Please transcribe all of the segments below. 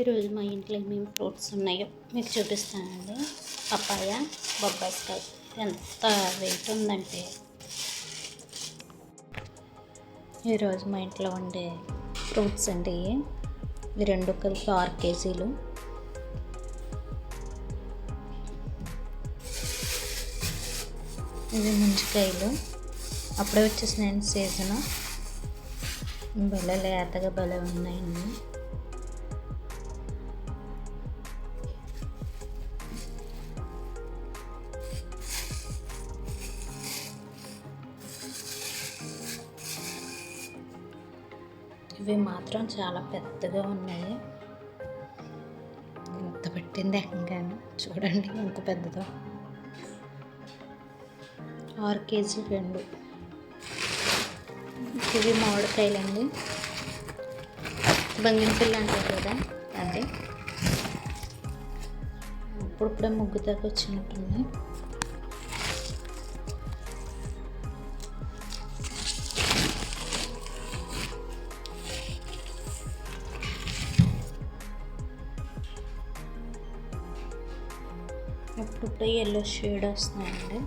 ఈరోజు మా ఇంట్లో ఏమేమి ఫ్రూట్స్ ఉన్నాయో మీకు చూపిస్తానండి. పప్పాయ బొబ్బాయికాయ ఎంత వెయిట్ ఉందంటే. ఈరోజు మా ఇంట్లో ఉండే ఫ్రూట్స్ అండి. ఇవి. రెండు కలిపి ఆరు కేజీలు. ఇవి ముంచికాయలు అప్పుడే వచ్చేసినాయండి సీజను. భలే లేతగా భలే ఉన్నాయండి. ఇవి మాత్రం చాలా పెద్దగా ఉన్నాయి. ఎంత పెట్టింది ఏకంగా చూడండి ఎంత పెద్దదో. ఆరు కేజీ రెండు. ఇవి మామిడికాయలండి. బంగినపిల్ల అంటారు కదా అది. ఇప్పుడిప్పుడే ముగ్గు దాకా వచ్చినట్టుంది. ఇప్పుడిప్పుడే ఎల్లో షేడ్ వస్తున్నాయండి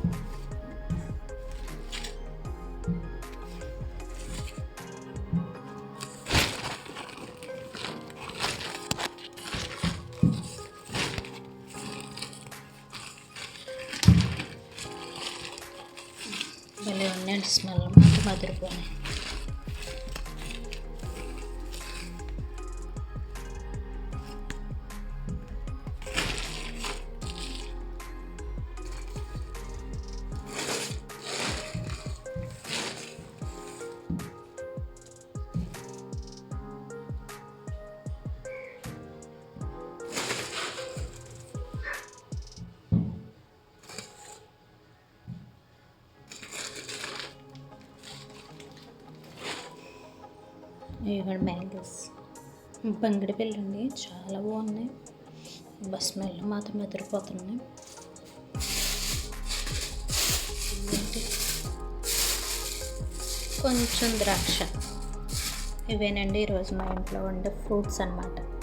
భలే ఉన్నాయండి స్మెల్ మాత్రం మదిరిపోయినాయి ఇక్కడ మ్యాంగోస్. బంగిడి పిల్లండి చాలా బాగున్నాయి. బస్ స్మెల్ మాత్రం ఎదిరిపోతున్నాయి. కొంచెం ద్రాక్ష. ఇవేనండి ఈరోజు మా ఇంట్లో ఉండే ఫ్రూట్స్ అన్నమాట.